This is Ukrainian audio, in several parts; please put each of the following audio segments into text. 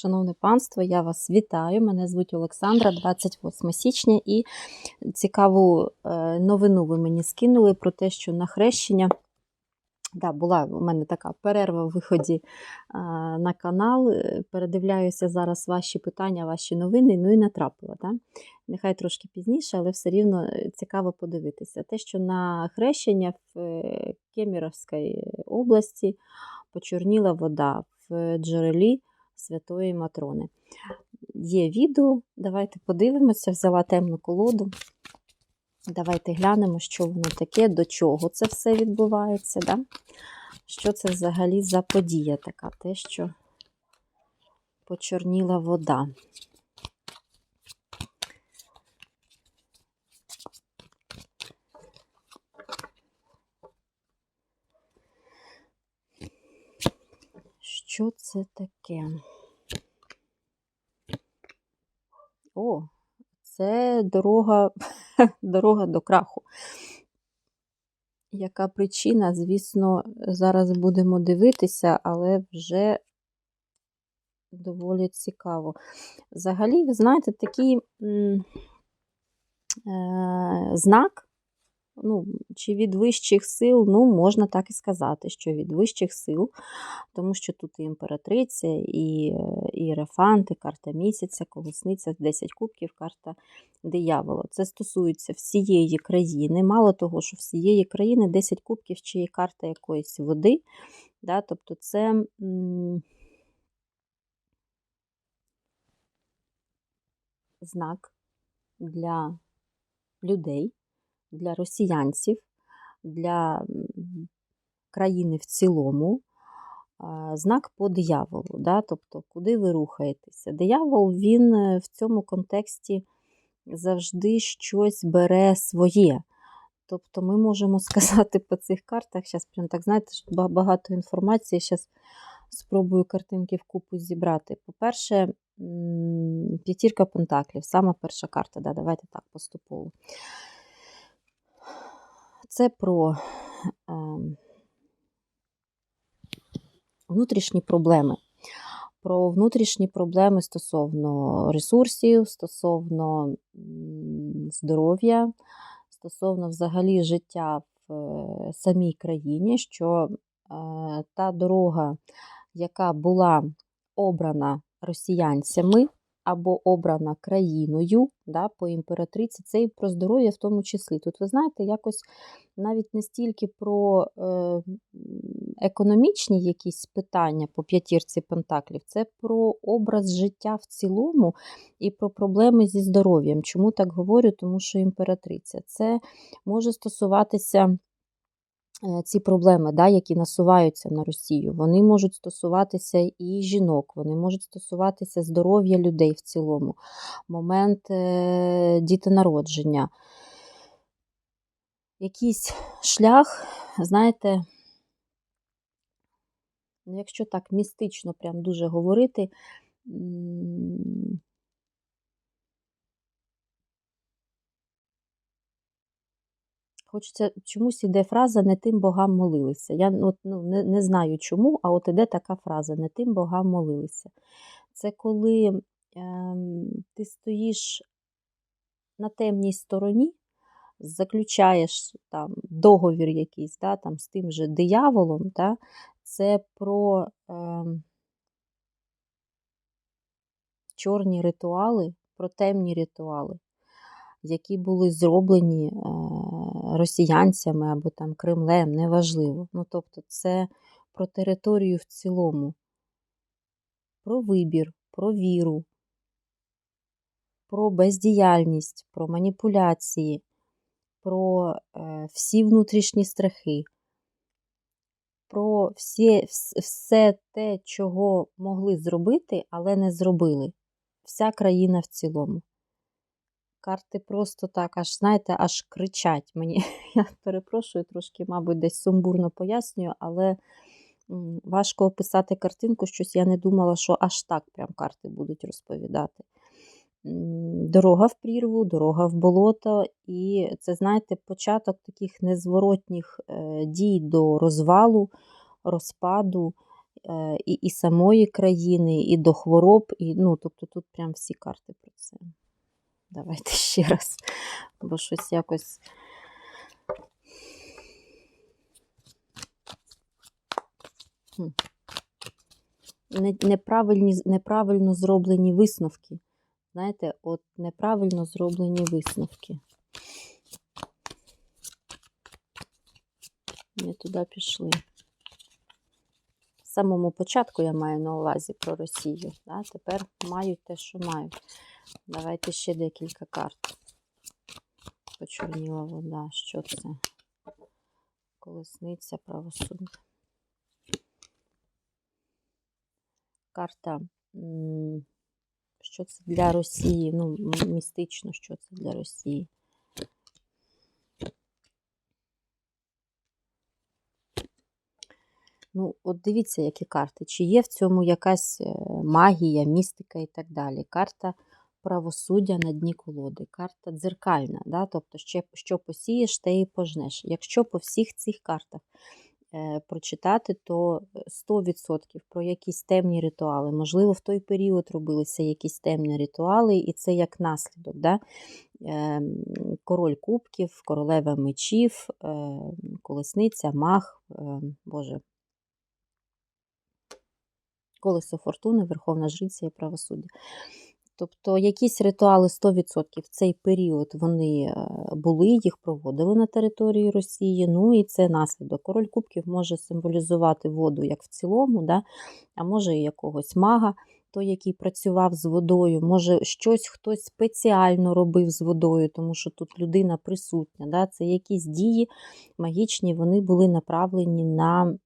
Шановне панство, я вас вітаю. Мене звуть Олександра, 28 січня, і цікаву е, новину ви мені скинули про те, що на хрещення да, була у мене така перерва в виході е, на канал. Е, Передивляюся зараз ваші питання, ваші новини, ну і натрапила. Да? Нехай трошки пізніше, але все рівно цікаво подивитися. Те, що на хрещення в Кемеровській області почорніла вода в джерелі Святої Матрони. Є відео, давайте подивимося, взяла темну колоду. Давайте глянемо, що воно таке, до чого це все відбувається. Да? Що це взагалі за подія така? Те, що почорніла вода. Що це таке? О, це дорога, дорога до краху. Яка причина, звісно, зараз будемо дивитися, але вже доволі цікаво. Взагалі, ви знаєте, такий е, знак, ну, чи від вищих сил, ну, можна так і сказати, що від вищих сил, тому що тут і імператриця, і, і Єрафант, і карта місяця, колесниця, 10 кубків, карта диявола. Це стосується всієї країни. Мало того, що всієї країни 10 кубків чи карта якоїсь води. Да, Тобто це. Знак для людей, для росіянців, для країни в цілому, знак по дияволу, да? тобто куди ви рухаєтеся. Диявол він е, в цьому контексті завжди щось бере своє. Тобто ми можемо сказати по цих картах, зараз прям так, знаєте, багато інформації, зараз спробую картинки в купу зібрати. По-перше, п'ятірка пентаклів, сама перша карта, да, давайте так поступово. Це про е, внутрішні проблеми. Про внутрішні проблеми стосовно ресурсів, стосовно здоров'я, стосовно взагалі життя в е, самій країні, що е, та дорога, яка була обрана росіянцями, або обрана країною да, по імператриці, це і про здоров'я в тому числі. Тут, ви знаєте, якось навіть не стільки про е, економічні якісь питання по п'ятірці Пентаклів, це про образ життя в цілому і про проблеми зі здоров'ям. Чому так говорю? Тому що імператриця це може стосуватися. Е, ці проблеми, да, які насуваються на Росію, вони можуть стосуватися і жінок, вони можуть стосуватися здоров'я людей в цілому, момент е, дітонародження. Якийсь шлях, знаєте, ну, якщо так містично прям дуже говорити, Хочеться чомусь іде фраза не тим богам молилися. Я от, ну, не не знаю чому, а от іде така фраза не тим богам молилися. Це коли е, ти стоїш на темній стороні, заключаєш там договір якийсь да, там, з тим же дияволом, да, це про е, чорні ритуали, про темні ритуали які були зроблені е, росіянцями або там Кремлем, неважливо. Ну, тобто, це про територію в цілому, про вибір, про віру, про бездіяльність, про маніпуляції, про е, всі внутрішні страхи. Про всі, все те, чого могли зробити, але не зробили. Вся країна в цілому. Карти просто так, аж, знаєте, аж кричать мені. Я перепрошую, трошки, мабуть, десь сумбурно пояснюю, але важко описати картинку, щось я не думала, що аж так прям карти будуть розповідати. Дорога в прірву, дорога в болото, і це, знаєте, початок таких незворотніх е, дій до розвалу, розпаду е, і, і самої країни, і до хвороб, і, ну, тобто тут прям всі карти про це. Давайте ще раз, бо щось якось. Неправильні, неправильно зроблені висновки. Знаєте, от неправильно зроблені висновки. Не туди пішли. В самому початку я маю на увазі про Росію. Да? Тепер мають те, що мають. Давайте ще декілька карт. Почорніла вода. Що це? Колесниця, правосуддя. Карта. Що це для Росії? Ну, містично, що це для Росії. Ну, от дивіться, які карти. Чи є в цьому якась е, магія, містика і так далі. Карта правосуддя на дні колоди, карта дзеркальна, да? тобто, ще, що посієш, те і пожнеш. Якщо по всіх цих картах е, прочитати, то 100% про якісь темні ритуали. Можливо, в той період робилися якісь темні ритуали, і це як наслідок. Да? Е, король кубків, королева мечів, е, колесниця, мах, е, Боже, колесо фортуни, Верховна Жриця і правосуддя. Тобто якісь ритуали 100% в цей період вони е, були, їх проводили на території Росії. Ну і це наслідок. Король Кубків може символізувати воду як в цілому, да? а може і якогось мага, той, який працював з водою, може щось хтось спеціально робив з водою, тому що тут людина присутня. Да? Це якісь дії магічні, вони були направлені на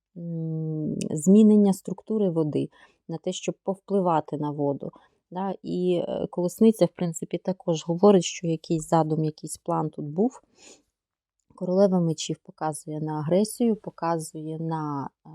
змінення структури води, на те, щоб повпливати на воду. Да? І Колосниця, колесниця, в принципі, також говорить, що якийсь задум, якийсь план тут був. Королева мечів показує на агресію, показує на е,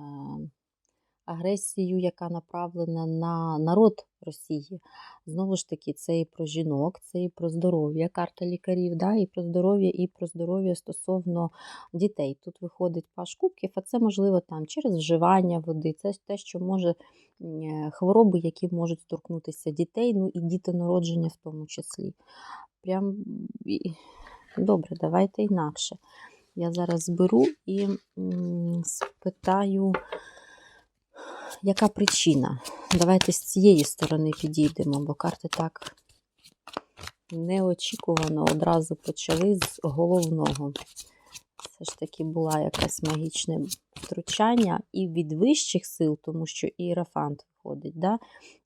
агресію, яка направлена на народ Росії. Знову ж таки, це і про жінок, це і про здоров'я, карта лікарів, да? і про здоров'я, і про здоров'я стосовно дітей. Тут виходить паш кубків, а це можливо там через вживання води, це те, що може хвороби, які можуть торкнутися дітей, ну і дітонародження в тому числі. Прям добре, давайте інакше. Я зараз зберу і спитаю, яка причина? Давайте з цієї сторони підійдемо, бо карти так неочікувано одразу почали з головного. Все ж таки була якась магічне втручання і від вищих сил, тому що іерафант виходить, да?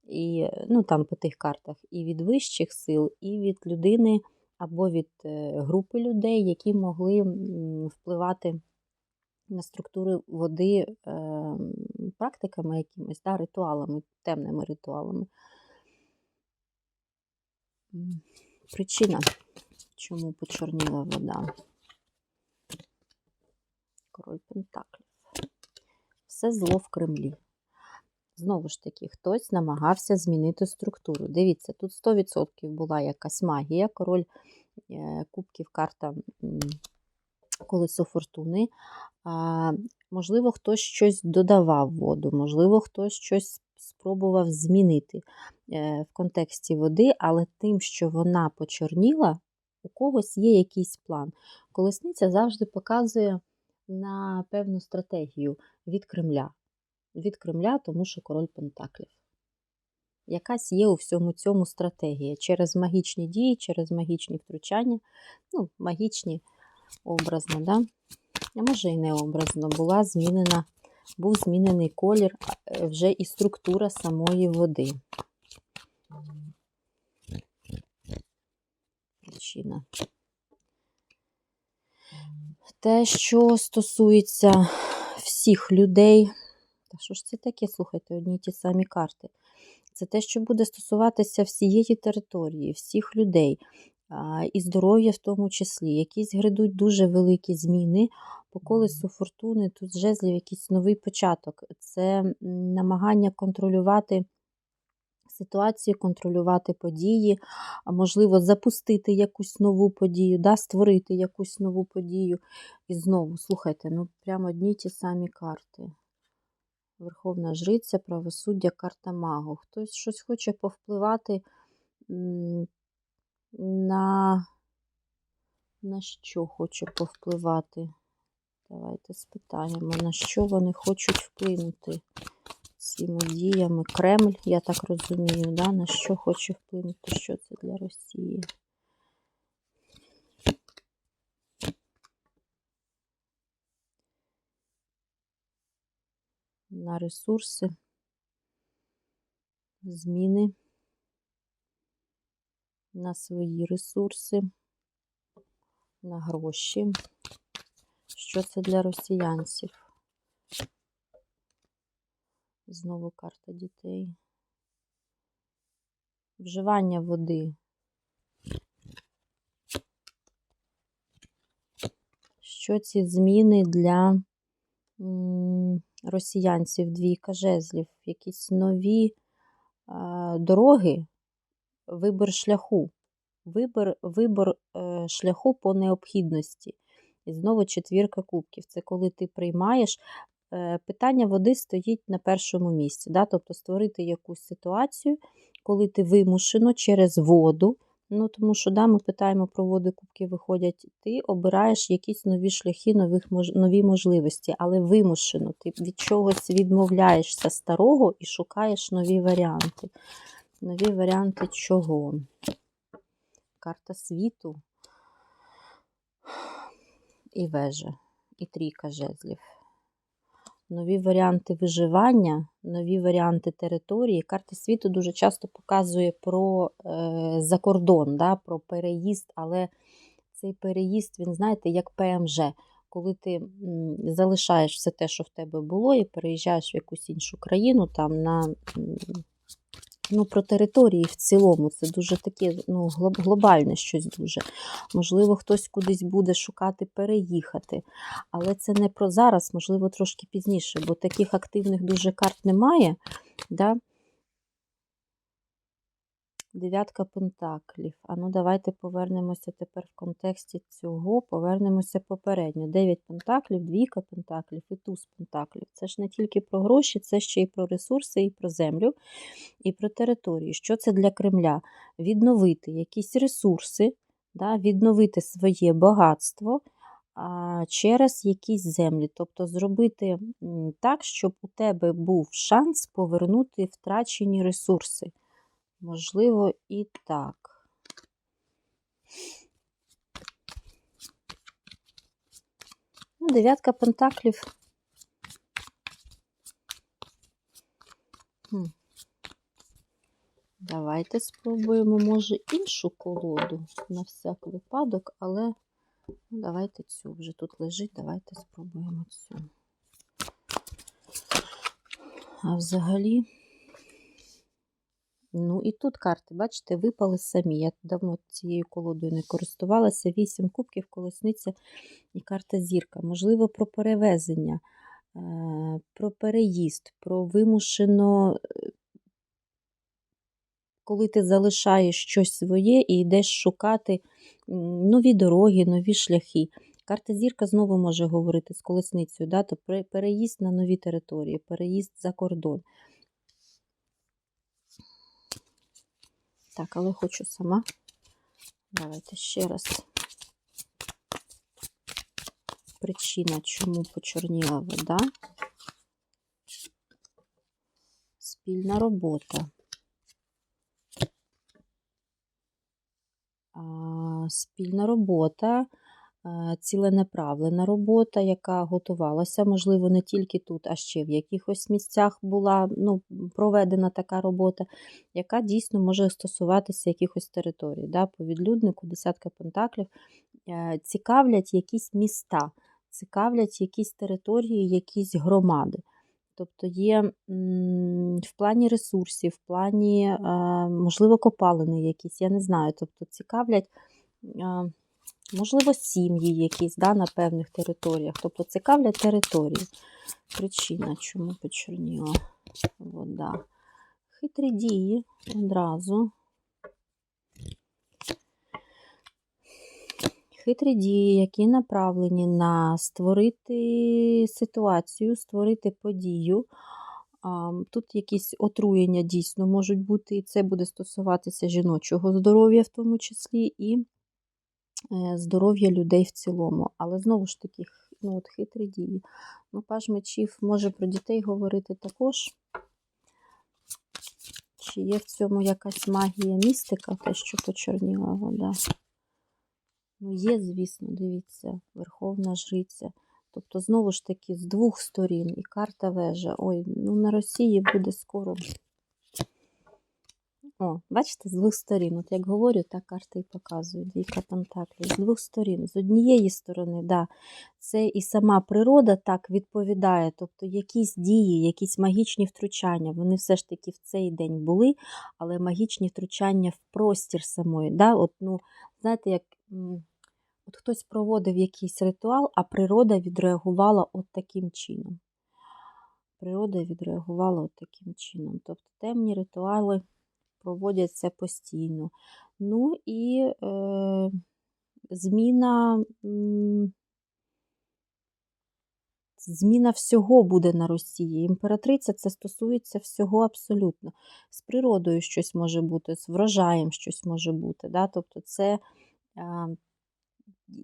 і, ну, там по тих картах, і від вищих сил, і від людини або від е, групи людей, які могли впливати на структури води е, практиками якимись, да, ритуалами, темними ритуалами. Причина, чому почорніла вода. Король Пентаклів. Все зло в Кремлі. Знову ж таки, хтось намагався змінити структуру. Дивіться, тут 100% була якась магія. Король е, кубків, карта колесо фортуни. А, можливо, хтось щось додавав воду, можливо, хтось щось спробував змінити е, в контексті води, але тим, що вона почорніла, у когось є якийсь план. Колесниця завжди показує на певну стратегію від Кремля. Від Кремля, тому що король Пентаклів. Якась є у всьому цьому стратегія через магічні дії, через магічні втручання, ну, магічні образно, да? а може і не образно, була змінена, був змінений колір, е, вже і структура самої води. Причина. Те, що стосується всіх людей, та що ж це таке, слухайте, одні ті самі карти. Це те, що буде стосуватися всієї території, всіх людей, і здоров'я в тому числі. Якісь грядуть дуже великі зміни. По колесу фортуни тут жезлів якийсь новий початок. Це намагання контролювати ситуацію, контролювати події, можливо, запустити якусь нову подію, да, створити якусь нову подію. І знову, слухайте, ну прямо одні ті самі карти. Верховна Жриця, правосуддя, карта магу. Хтось щось хоче повпливати на, на що хоче повпливати? Давайте спитаємо, на що вони хочуть вплинути цими діями. Кремль, я так розумію, да? на що хоче вплинути, що це для Росії. На ресурси, зміни, на свої ресурси, на гроші. Що це для росіянців? Знову карта дітей. Вживання води. Що ці зміни для росіянців? Двійка жезлів, якісь нові дороги, вибір шляху, вибір, вибір е, шляху по необхідності. І знову четвірка кубків. Це коли ти приймаєш. е, Питання води стоїть на першому місці. Да? Тобто створити якусь ситуацію, коли ти вимушено через воду. Ну, тому що да, ми питаємо про води, кубки виходять, ти обираєш якісь нові шляхи, нових, нові можливості, але вимушено. Ти від чогось відмовляєшся старого і шукаєш нові варіанти. Нові варіанти чого? Карта світу і вежа, і трійка жезлів. Нові варіанти виживання, нові варіанти території. Карта світу дуже часто показує про е, закордон, да, про переїзд, але цей переїзд, він, знаєте, як ПМЖ. Коли ти залишаєш все те, що в тебе було, і переїжджаєш в якусь іншу країну, там на ну, про території в цілому. Це дуже таке ну, глобальне щось дуже. Можливо, хтось кудись буде шукати переїхати. Але це не про зараз, можливо, трошки пізніше, бо таких активних дуже карт немає. Да? Дев'ятка пентаклів. А ну давайте повернемося тепер в контексті цього, повернемося попередньо. Дев'ять пентаклів, двійка пентаклів і туз пентаклів. Це ж не тільки про гроші, це ще й про ресурси, і про землю, і про територію. Що це для Кремля? Відновити якісь ресурси, да? відновити своє багатство через якісь землі. Тобто зробити так, щоб у тебе був шанс повернути втрачені ресурси. Можливо, і так. Ну, дев'ятка пентаклів. Хм. Давайте спробуємо, може, іншу колоду на всяк випадок, але ну, давайте цю вже тут лежить, давайте спробуємо цю. А взагалі. Ну і тут карти, бачите, випали самі. Я давно цією колодою не користувалася. Вісім кубків, колесниця і карта зірка. Можливо, про перевезення, е, про переїзд, про вимушено, е, коли ти залишаєш щось своє і йдеш шукати нові дороги, нові шляхи. Карта зірка знову може говорити з колесницею, да? то пере- переїзд на нові території, переїзд за кордон. Так, але хочу сама. Давайте ще раз. Причина, чому почорніла вода. Спільна робота. А, Спільна робота, ціленаправлена робота, яка готувалася, можливо, не тільки тут, а ще в якихось місцях була ну, проведена така робота, яка дійсно може стосуватися якихось територій. Да? По відлюднику, десятка пентаклів, е, цікавлять якісь міста, цікавлять якісь території, якісь громади. Тобто є в плані ресурсів, в плані, е, можливо, копалини якісь, я не знаю. Тобто цікавлять, е, можливо, сім'ї якісь да, на певних територіях. Тобто цікавлять території. Причина, чому почорніла вода. Хитрі дії одразу. Хитрі дії, які направлені на створити ситуацію, створити подію, Тут якісь отруєння дійсно можуть бути, і це буде стосуватися жіночого здоров'я, в тому числі, і здоров'я людей в цілому. Але знову ж таки, ну, от хитрі дії. Ну, паж мечів може про дітей говорити також. Чи є в цьому якась магія містика, те, що почорніла вода? Ну, є, звісно, дивіться, Верховна Жриця. Тобто, знову ж таки, з двох сторін і карта вежа. Ой, ну на Росії буде скоро. О, бачите, з двох сторін. От як говорю, так карта і показує. Двійка Пентаклів. З двох сторін. З однієї сторони, да, це і сама природа так відповідає. Тобто якісь дії, якісь магічні втручання, вони все ж таки в цей день були, але магічні втручання в простір самої. Да? От, ну, знаєте, як от хтось проводив якийсь ритуал, а природа відреагувала от таким чином. Природа відреагувала от таким чином. Тобто темні ритуали проводяться постійно. Ну і е, зміна, зміна всього буде на Росії. Імператриця це стосується всього абсолютно. З природою щось може бути, з врожаєм щось може бути. Да? Тобто це е,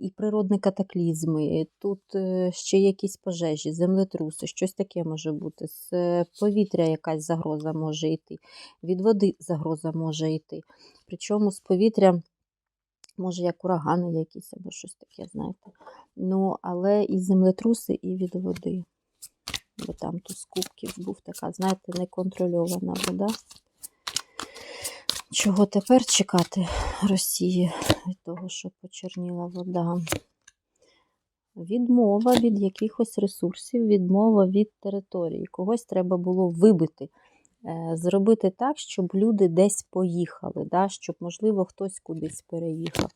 і природні катаклізми, тут е, ще якісь пожежі, землетруси, щось таке може бути. З е, повітря якась загроза може йти, від води загроза може йти. Причому з повітря, може, як урагани якісь або щось таке, знаєте. Ну, але і землетруси, і від води. Бо там тут з кубків був така, знаєте, неконтрольована вода. Чого тепер чекати Росії від того, що почерніла вода? Відмова від якихось ресурсів, відмова від території. Когось треба було вибити, е, зробити так, щоб люди десь поїхали, да? щоб, можливо, хтось кудись переїхав.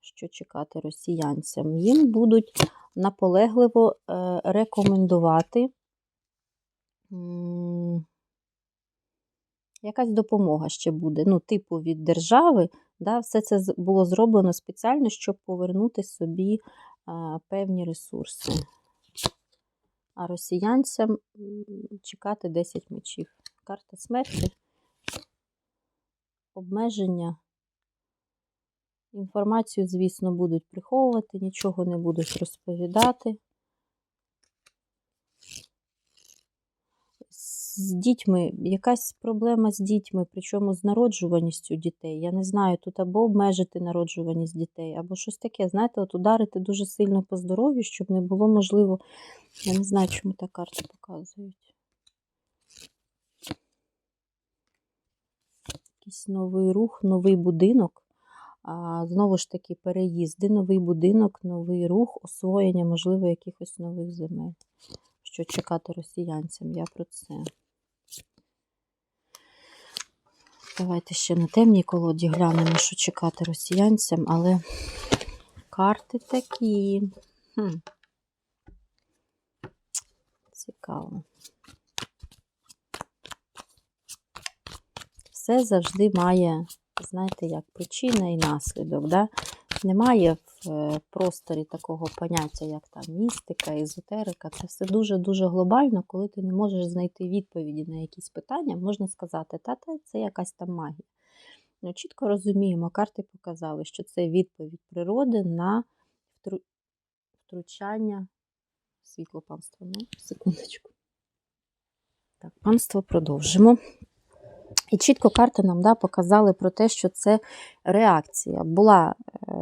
Що чекати росіянцям? Їм будуть наполегливо е, рекомендувати. якась допомога ще буде, ну, типу від держави. Да, Все це було зроблено спеціально, щоб повернути собі певні ресурси. А росіянцям чекати 10 мечів. Карта смерті, обмеження. Інформацію, звісно, будуть приховувати, нічого не будуть розповідати. З дітьми, якась проблема з дітьми, причому з народжуваністю дітей. Я не знаю, тут або обмежити народжуваність дітей, або щось таке. Знаєте, от ударити дуже сильно по здоров'ю, щоб не було можливо. Я не знаю, чому так карти показують. Якийсь новий рух, новий будинок. А, знову ж таки, переїзди, новий будинок, новий рух, освоєння, можливо, якихось нових земель. Що чекати росіянцям? Я про це. Давайте ще на темній колоді глянемо, що чекати росіянцям, але карти такі. Хм. Цікаво. Все завжди має, знаєте, як причина і наслідок. Да? Немає в е, просторі такого поняття, як там містика, езотерика. Це все дуже-дуже глобально, коли ти не можеш знайти відповіді на якісь питання, можна сказати, та та це якась там магія. Ну, чітко розуміємо, карти показали, що це відповідь природи на втру- втручання світло панство. Ну, секундочку. Так, панство продовжимо. І чітко карти нам да, показали про те, що це реакція. Була,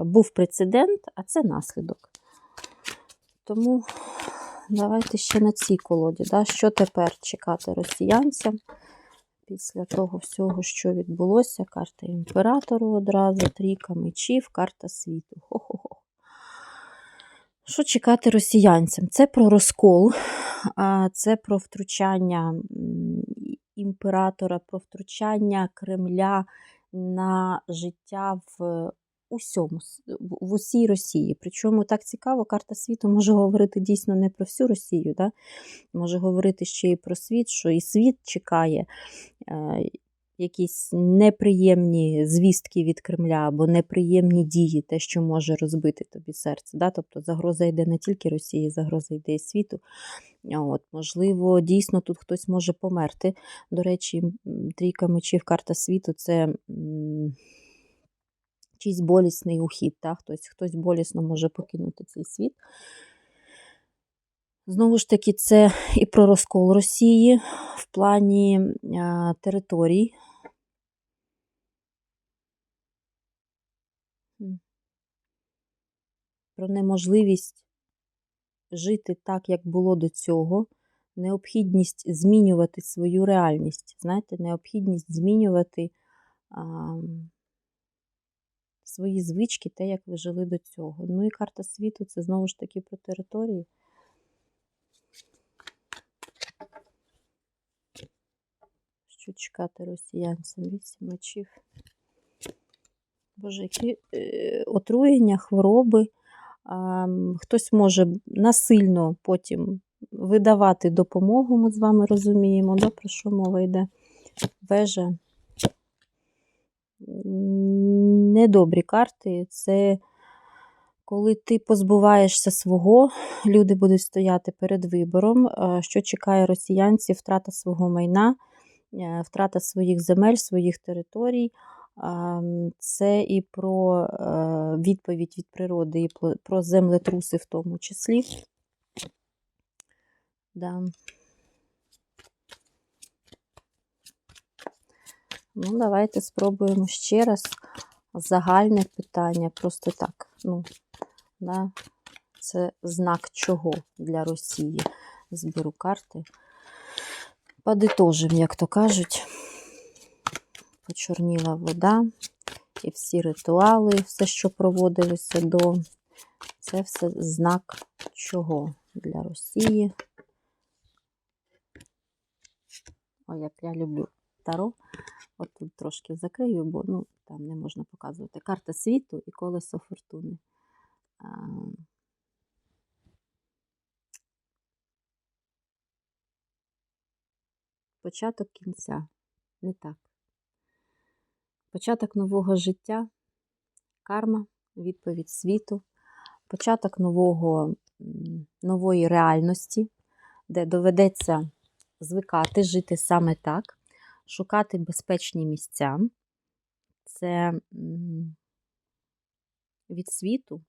був прецедент, а це наслідок. Тому давайте ще на цій колоді. Да, що тепер чекати росіянцям після того всього, що відбулося. Карта імператору одразу, трійка мечів, карта світу. Хо-хо-хо. Що чекати росіянцям? Це про розкол, це про втручання імператора, про втручання Кремля на життя в усьому, в усій Росії. Причому так цікаво, карта світу може говорити дійсно не про всю Росію, да? може говорити ще і про світ, що і світ чекає е, якісь неприємні звістки від Кремля або неприємні дії, те, що може розбити тобі серце. Да? Тобто загроза йде не тільки Росії, загроза йде і світу. От, Можливо, дійсно тут хтось може померти. До речі, трійка мечів, карта світу це чийсь болісний ухід. Да? Хтось, хтось болісно може покинути цей світ. Знову ж таки, це і про розкол Росії в плані а, територій. Про неможливість жити так, як було до цього, необхідність змінювати свою реальність. Знаєте, необхідність змінювати а, свої звички, те, як ви жили до цього. Ну і карта світу це знову ж таки про території. Що чекати росіянцям? Вісім мечів. Боже, які е, отруєння, хвороби. Хтось може насильно потім видавати допомогу, ми з вами розуміємо, да, про що мова йде. Вежа. Недобрі карти. Це коли ти позбуваєшся свого, люди будуть стояти перед вибором. Що чекає росіянців? Втрата свого майна, е, втрата своїх земель, своїх територій. Це і про е, відповідь від природи, і про землетруси в тому числі. Да. Ну, давайте спробуємо ще раз загальне питання. Просто так. Ну, да. Це знак чого для Росії. Зберу карти. Подитожим, як то кажуть. Почорніла вода і всі ритуали, все, що проводилося до. Це все знак чого для Росії. О, як я люблю Таро. От тут трошки закрию, бо ну, там не можна показувати. Карта світу і колесо фортуни. Початок кінця. Не так. Початок нового життя, карма, відповідь світу, початок нового, нової реальності, де доведеться звикати жити саме так, шукати безпечні місця. Це від світу,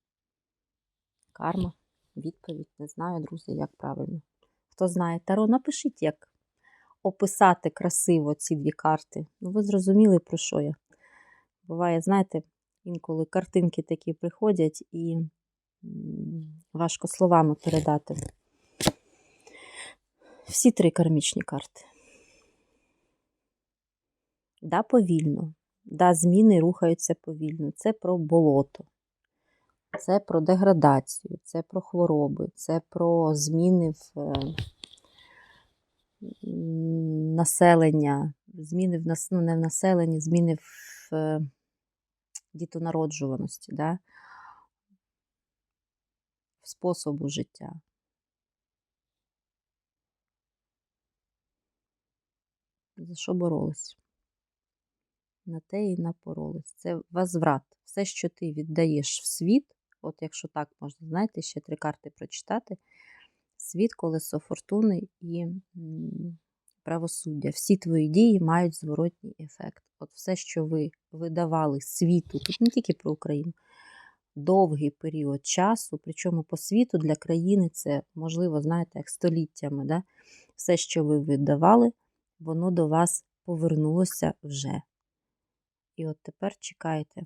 карма, відповідь. Не знаю, друзі, як правильно. Хто знає Таро, напишіть, як описати красиво ці дві карти. Ну, ви зрозуміли, про що я. Буває, знаєте, інколи картинки такі приходять і важко словами передати. Всі три кармічні карти. Да, повільно. Да, зміни рухаються повільно. Це про болото, це про деградацію, це про хвороби, це про зміни в е, населення, зміни в ну, не в населенні, зміни в е, дітонароджуваності, да? в способу життя. За що боролись? На те і напоролись. Це возврат. Все, що ти віддаєш в світ, от якщо так можна, знаєте, ще три карти прочитати: світ, колесо фортуни і правосуддя. Всі твої дії мають зворотній ефект. От все, що ви видавали світу, тут не тільки про Україну, довгий період часу, причому по світу для країни це можливо, знаєте, як століттями. Да? Все, що ви видавали, воно до вас повернулося вже. І от тепер чекайте.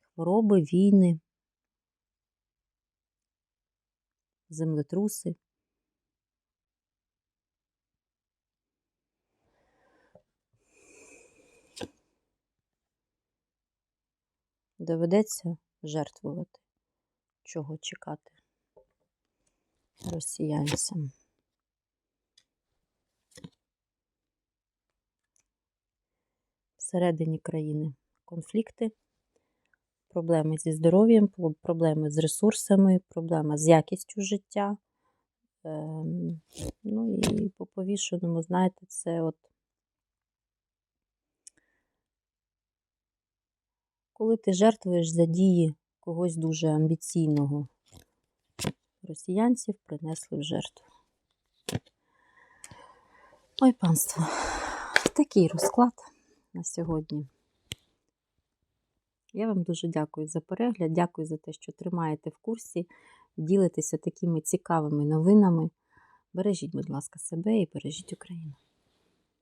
Хвороби, війни, землетруси. Доведеться жертвувати, чого чекати росіянцям. всередині країни конфлікти, проблеми зі здоров'ям, проблеми з ресурсами, проблема з якістю життя. Ем, ну і по повішеному, знаєте, це от. Коли ти жертвуєш за дії когось дуже амбіційного, росіянців принесли в жертву. Ой, панство, такий розклад на сьогодні. Я вам дуже дякую за перегляд, дякую за те, що тримаєте в курсі, ділитеся такими цікавими новинами. Бережіть, будь ласка, себе і бережіть Україну.